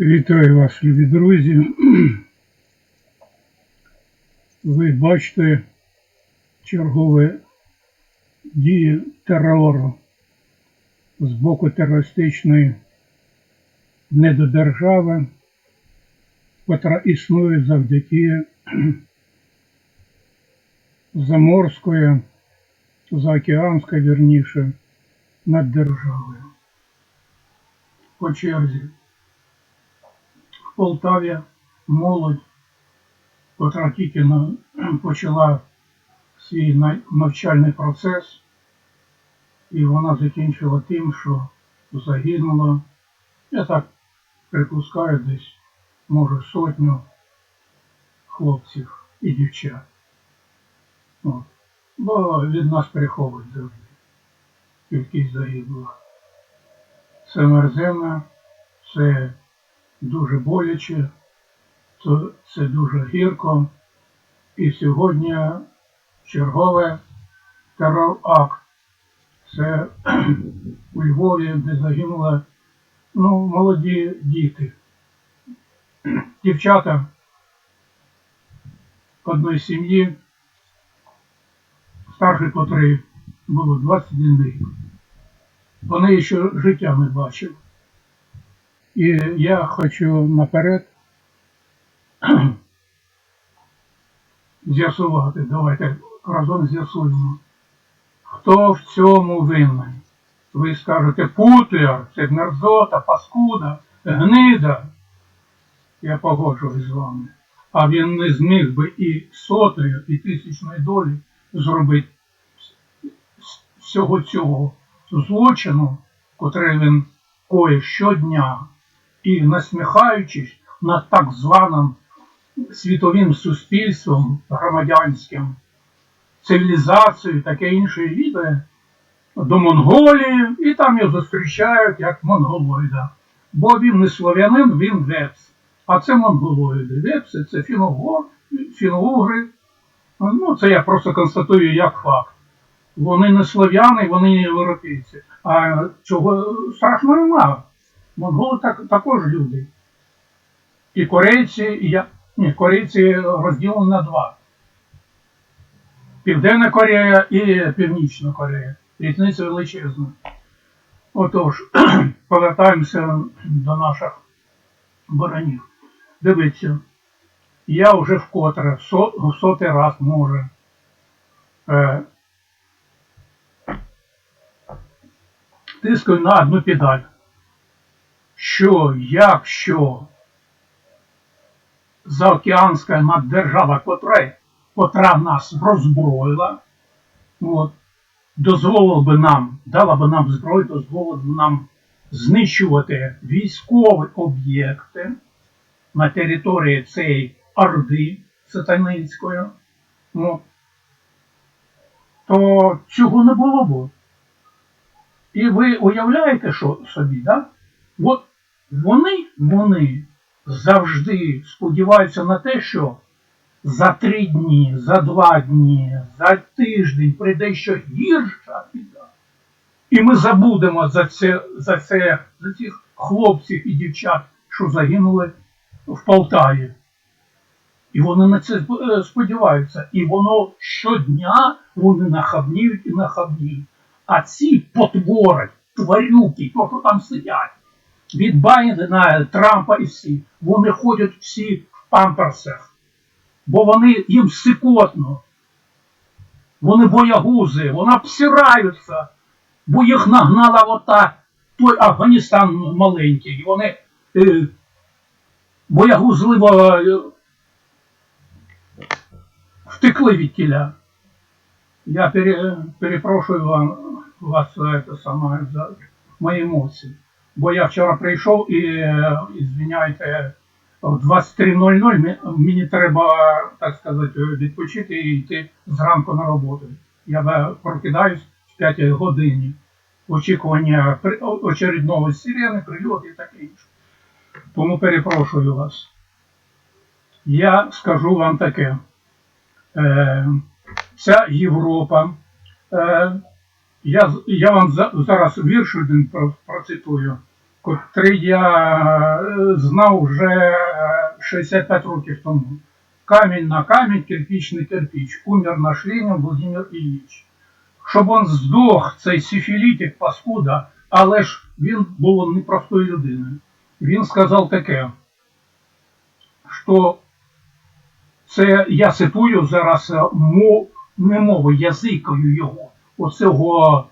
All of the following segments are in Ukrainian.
Вітаю вас, любі друзі. Ви бачите чергове дії терору з боку терористичної недодержави, котра існує завдяки заморської, заокеанської, вірніше, наддержавою. По черзі. Полтаві молодь, котра тільки почала свій навчальний процес, і вона закінчила тим, що загинуло, я так припускаю, десь, може, сотню хлопців і дівчат. От. Бо від нас приховують завжди кількість загиблих. Це мерзенно, це дуже боляче, то це дуже гірко. І сьогодні чергове терор-акт. Це у Львові, де загинули ну, молоді діти. Дівчата одної сім'ї, старший котрий було 21 рік. Вони ще життя не бачив. І я хочу наперед з'ясувати, давайте разом з'ясуємо, хто в цьому винен. Ви скажете Путлер, це мерзота, паскуда, гнида. Я погоджуюсь з вами. А він не зміг би і сотою, і тисячної долі зробити всього цього злочину, котрий він коє щодня, і насміхаючись над так званим світовим суспільством громадянським, цивілізацією, таке інше віде до Монголії, і там його зустрічають як монголоїда. Бо він не слов'янин, він вепс. А це монголоїди. Вепси це фіноугри. Ну, це я просто констатую як факт. Вони не слов'яни, вони не європейці. А чого страшного нема. Монголи так, також люди. І корейці, і я. Ні, корейці розділені на два. Південна Корея і Північна Корея. Різниця величезна. Отож, повертаємося до наших баранів. Дивіться, я вже вкотре, в сотий раз може. Е, тискаю на одну педаль. Що, якщо заокеанська наддержава, котра, котра нас роззброїла, дозволила би нам, дала би нам зброю, дозволила б нам знищувати військові об'єкти на території цієї Орди Сатаницької, от, то цього не було б. І ви уявляєте, що собі, да? От вони, вони завжди сподіваються на те, що за три дні, за два дні, за тиждень прийде ще гірша біда. І ми забудемо за це, за це, за цих хлопців і дівчат, що загинули в Полтаві. І вони на це е, сподіваються. І воно щодня вони нахабніють і нахабніють. А ці потвори, тварюки, то, що там сидять, від Байдена, Трампа і всі, вони ходять всі в памперсах, бо вони їм сикотно, вони боягузи, вони обсираються, бо їх нагнала ота той Афганістан маленький, і вони е, боягузливо е, втекли від тіля. Я пере, перепрошую вам, вас е, це саме, за мої емоції. Бо я вчора прийшов і, звиняйте, в 23.00 мені треба, так сказати, відпочити і йти зранку на роботу. Я прокидаюсь в 5 годині. Очікування очередного сирени, прильоту і таке інше. Тому перепрошую вас. Я скажу вам таке. Е, ця Європа. Е, я, я вам за- зараз вірш один процитую. котрий я е, знав вже е, 65 років тому. Камінь на камінь, кирпич на кирпич. Умер наш Ленин Владимир Ильич. Щоб він здох, цей сифілітик, паскуда, але ж він був непростою людиною. Він сказав таке, що це я цитую зараз е, мов, не мову, язикою його, оцього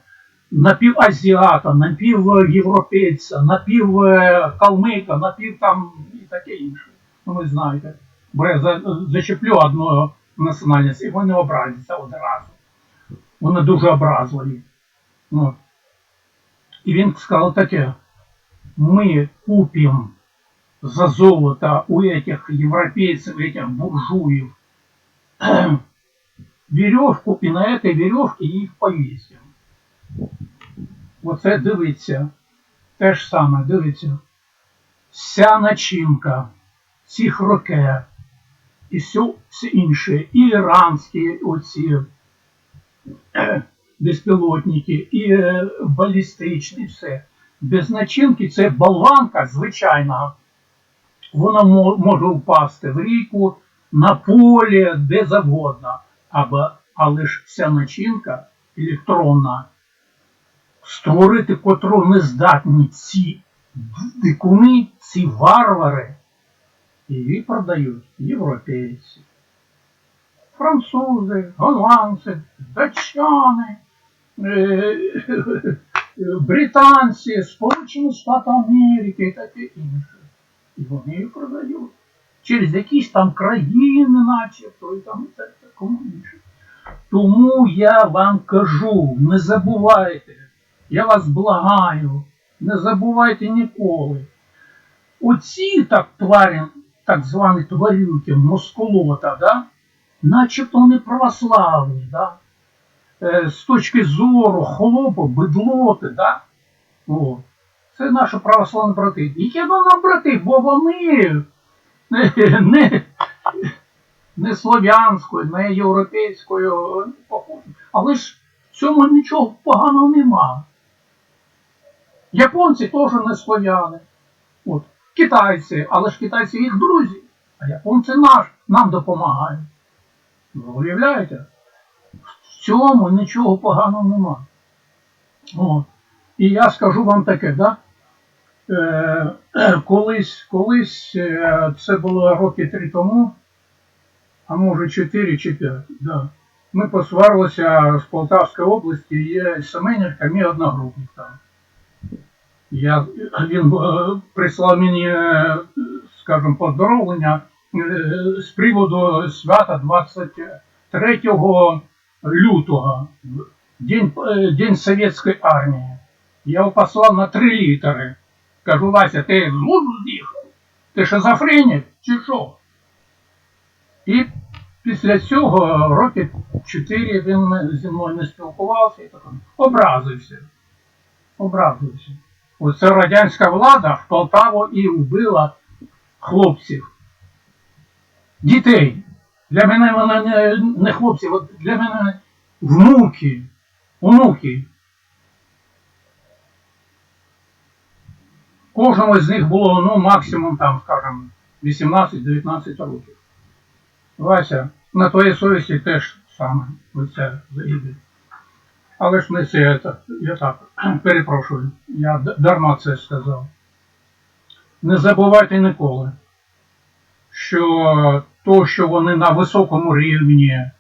напівазіата, напівєвропейця, напівкалмика, напів там і таке інше. Ну, ви знаєте. Бо я за- зачеплю одну національність, і вони образяться одразу. Вони дуже образливі. Ну. І він сказав таке: ми купимо за золото у этих европейцев, этих буржуев, веревку, і на этой веревке їх повісимо. Оце дивиться. Те ж саме, дивиться. Вся начинка цих ракет і все, все інше, і іранські оці безпілотники, і е, балістичні, все. Без начинки це болванка звичайна. Вона може впасти в ріку, на полі, де завгодно. Або, але ж вся начинка електронна, створити котру не здатні ці дикуни, ці варвари, її продають європейці, французи, голландці, датчани, е, британці, Сполучені Штати Америки і таке інше. І вони її продають. Через якісь там країни, начебто, і там і так, такому інше. Тому я вам кажу, не забувайте, я вас благаю, не забувайте ніколи. Оці так тварі, так звані тварюки, москолота, да? начебто вони православні, да? е, з точки зору хлопу, бедлоти, да? О, це наші православні брати. Які нам брати, бо вони не, не, слов'янською, не європейською походження. Але ж в цьому нічого поганого нема. Японці теж не слов'яни. От. Китайці, але ж китайці їх друзі, а японці наш, нам допомагають. Ви уявляєте? В цьому нічого поганого нема. От. І я скажу вам таке, да? Е, колись, колись, е, це було роки три тому, а може 4 чи 5, да. ми посварилися з Полтавської області, є Семенівка, мій одногрупник там. Я, він е, прислав мені, скажімо, поздоровлення з приводу свята 23 лютого, День, День Совєтської армії. Я його послав на 3 літери. Кажу, Вася, ти з глузду з'їхав? Ти шизофренік чи що? І після цього роки 4 він зі мною не спілкувався і так образився. Образився. Оце радянська влада в Полтаву і вбила хлопців. Дітей. Для мене вони не, хлопці, для мене внуки, онуки. Кожному з них було ну, максимум там, скажімо, 18-19 років. Вася, на твоїй совісті теж саме оце заїде. Але ж не це, я так, перепрошую, я дарма це сказав. Не забувайте ніколи, що то, що вони на високому рівні,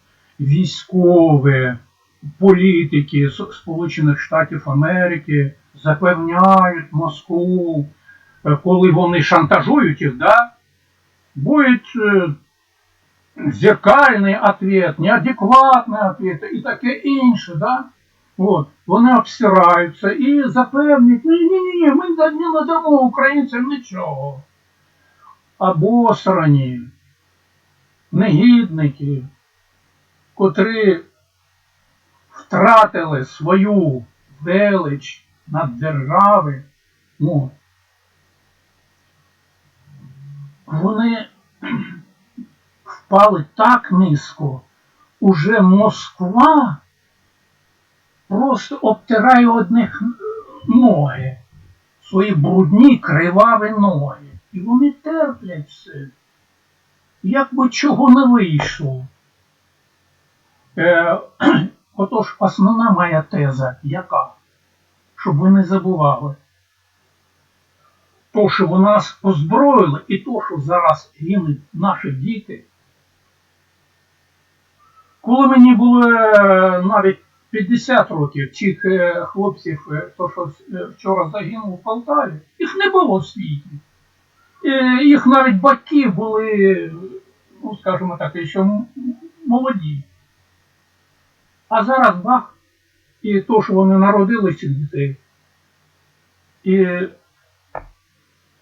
військові, політики Сполучених Штатів Америки запевняють Москву, е, коли вони шантажують їх, да, буде зеркальний ответ, неадекватний ответ і таке інше, да? От, вони обсираються і запевнюють, ні, ні, ні, ми не надамо українцям нічого. Або стороні, негідники, котрі втратили свою велич над держави, ну, вони впали так низько, уже Москва просто обтирає одних ноги. свої брудні криваві ноги. І вони терплять все. Як би чого не вийшло. Е, отож, основна моя теза яка? Щоб ви не забували. То, що ви нас озброїли, і то, що зараз гинуть наші діти. Коли мені було е, навіть 50 років цих е, хлопців, е, то, що вчора загинув у Полтаві, їх не було в світі. Їх навіть батьки були, ну скажімо так, ще молоді. А зараз бах, і то, що вони народили цих дітей. І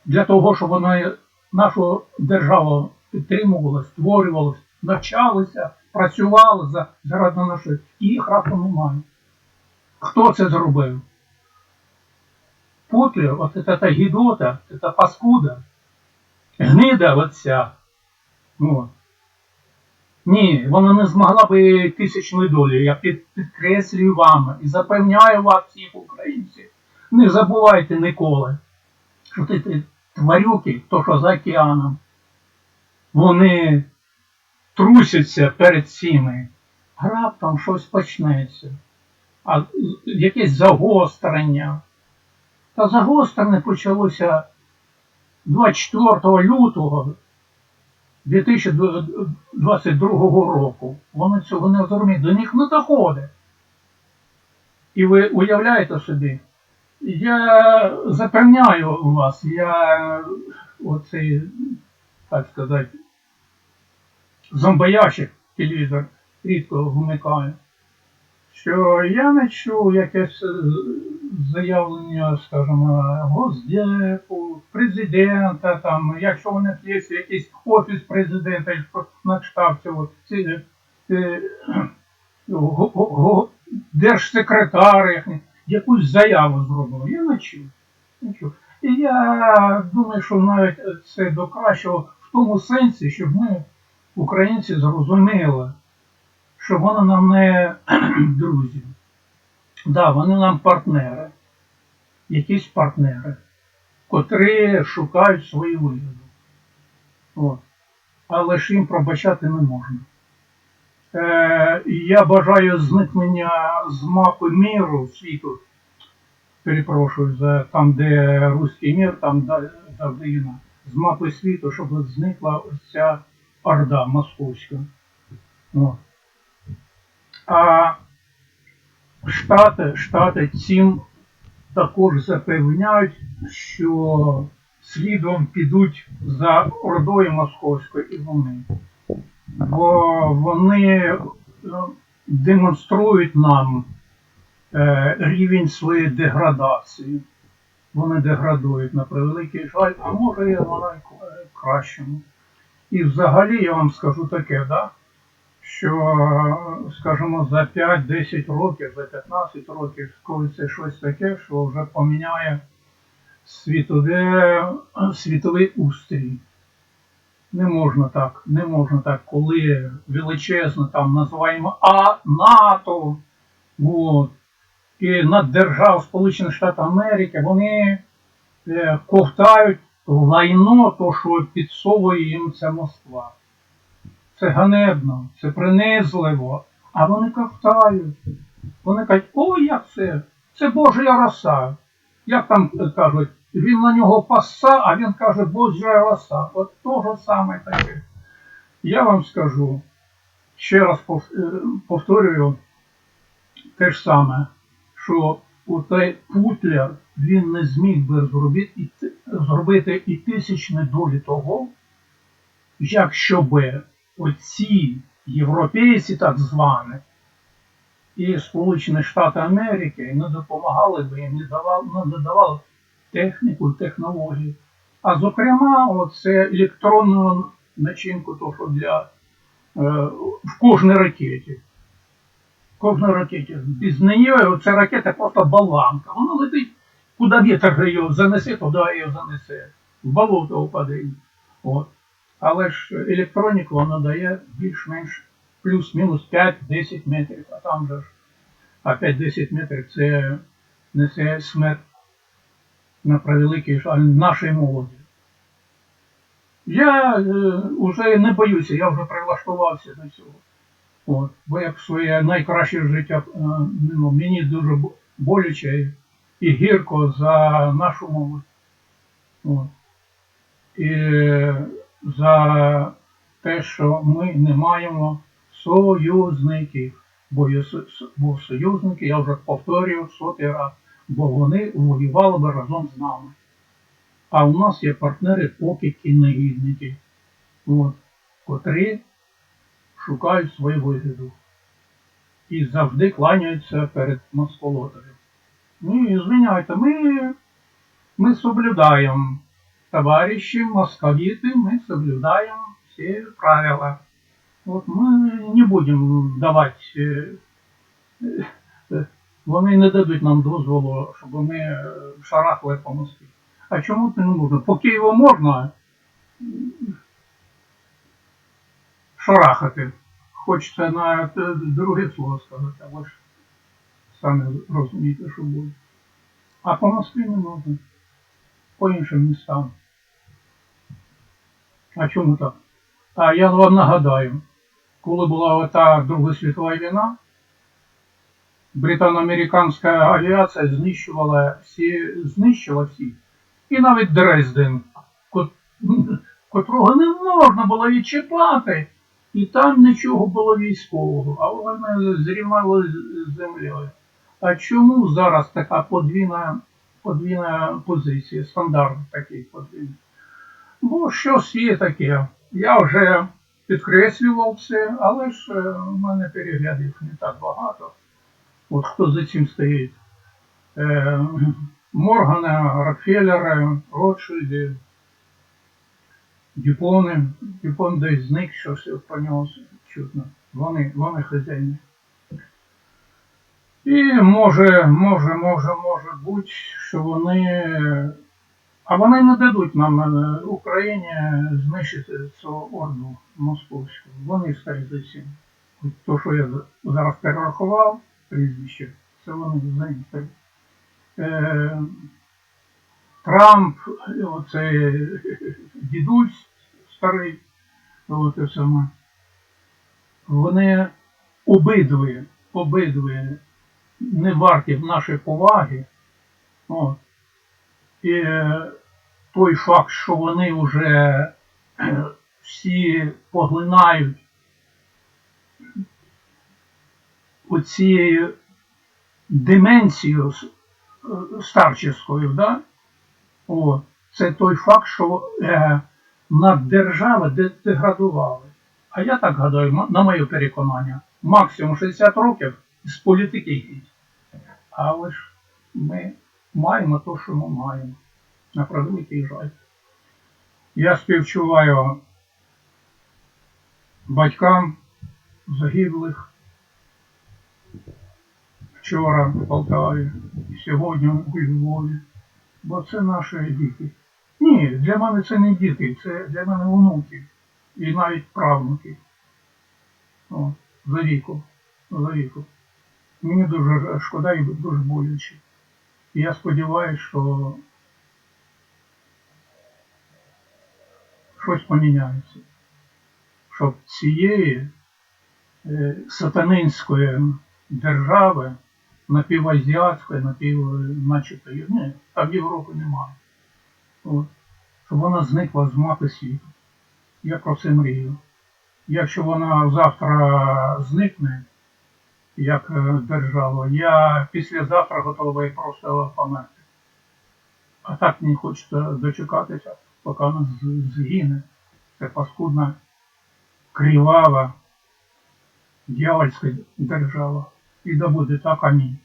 для того, щоб вона нашу державу підтримувала, створювалася, навчалися, працювали за, заради нашої. Їх раптом немає. Хто це зробив? Путлер, от це та гідота, та паскуда, гнида оця. От. Ні, вона не змогла би тисячної долі. Я підкреслюю вам і запевняю вас всіх українців. Не забувайте ніколи, що ти, тварюки, то що за океаном, вони трусяться перед цими. Раптом щось почнеться. А якесь загострення. Та загострення почалося 24 лютого 2022 року. Вони цього не розуміють, до них не доходить. І ви уявляєте собі, я запевняю вас, я оцей, так сказати, зомбоящик телевізор рідко вмикаю, що я не чув якесь заявлення, скажімо, Госдепу, президента, там, якщо них є якийсь офіс президента, на кшталт ці, держсекретар якусь заяву зробили. Я не чув. Не чув. І я думаю, що навіть це до кращого в тому сенсі, щоб ми, українці, зрозуміли, що вони нам не друзі. Да, вони нам партнери, якісь партнери, котрі шукають свої вигоди. От. Але ж їм пробачати не можна. Е, я бажаю зникнення з мапи міру світу. Перепрошую за там, де руський мір, там завжди війна. З мапи світу, щоб зникла ось ця орда московська. От. А Штати, Штати цим також запевняють, що слідом підуть за ордою московською і вони. Бо вони е, демонструють нам е, рівень своєї деградації. Вони деградують на превеликий жаль, а може і вона е, кращому. І взагалі я вам скажу таке, да? Що, скажімо, за 5-10 років, за 15 років, коли це щось таке, що вже поміняє світове, світовий устрій. Не можна так, не можна так, коли величезно там називаємо А НАТО, от, і наддержав Сполучених Штатів Америки, вони е, ковтають лайно, то, що підсовує їм ця Москва. Це ганебно, це принизливо. А вони ковтають. Вони кажуть, о, як це? Це Божа роса. Як там кажуть, він на нього паса, а він каже Божа роса. От то же саме таке. Я вам скажу, ще раз е, повторюю те ж саме, що той Путлер він не зміг би зробити і тисячні долі того, якщо би оці європейці так звані і Сполучені Штати Америки не допомагали би їм, не давали, не додавали техніку технології. А зокрема, оце електронну начинку, то що для е, в кожній ракеті. В кожній ракеті. Без неї ця ракета просто болванка. Вона летить, куди вітер її занесе, туди її занесе. В болото впаде. От. Але ж електроніку вона дає більш-менш плюс-мінус 5-10 метрів, а там же ж а 5-10 метрів це несе смерть на превеликий жаль, нашої молоді. Я е, вже не боюся, я вже прилаштувався до цього. От, бо як своє найкраще життя е, ну, мені дуже боляче і гірко за нашу молодь. От. І за те, що ми не маємо союзників. Бо, союзники, я вже повторюю сотий раз, бо вони воювали би разом з нами. А у нас є партнери покидьки негідники, от, котрі шукають свою вигоду і завжди кланяються перед москолотарем. Ні, звиняйте, ми, ми соблюдаємо, товариші московіти, ми соблюдаємо всі правила. Вот ми не будемо давати, е, е, вони не дадуть нам дозволу, щоб ми е, шарахали по Москві. А чому це не можна? По Києву можна шарахати. Хочеться на друге слово сказати, але ж самі розумієте, що буде. А по Москві не можна. По іншим містам. А чому так? А я вам нагадаю, коли була ота Друга світова війна, британо-американська авіація знищувала всі, знищила всі. І навіть Дрезден, котрого не можна було відчіпати, і там нічого було військового, а вони зрівняли з землею. А чому зараз така подвійна, подвійна позиція, стандарт такий подвійний? Бо щось є таке. Я вже підкреслював це, але ж е, в мене переглядів не так багато. От хто за цим стоїть. Е, Моргана, Рокфеллера, Ротшильди, Дюпони. Дюпон десь зник, щось про нього чутно. Вони, вони хазяїни. І може, може, може, може бути, що вони. А вони не дадуть нам е, Україні знищити цю орду московську. Вони стоять за. От То, що я зараз перерахував, прізвище, це вони за. Е, Трамп, оце дідусь старий, от саме. Вони обидві, обидві не варті нашої поваги. От. Той факт, що вони вже е, всі поглинають оцією деменцією е, старческою, да? Це той факт, що е, наддержави де- деградували. А я так гадаю, на моє переконання, максимум 60 років з політики. Але ж ми маємо те, що ми маємо. На превеликий жаль. Я співчуваю батькам загиблих вчора в Полтаві сьогодні у Львові, бо це наші діти. Ні, для мене це не діти, це для мене онуки і навіть правнуки. За віку. За віку. Мені дуже шкода і дуже боляче. І я сподіваюся, що щось поміняється. Щоб цієї е, сатанинської держави, напівазіатської, напів, начебто, ні, там Європи немає. От, щоб вона зникла з мапи світу. Я про це мрію. Якщо вона завтра зникне, як е, держава, я післязавтра готовий просто померти. А так мені хочеться дочекатися, поки нас згине. Це паскудна, кривава, дьявольська держава. І да буде так, амінь.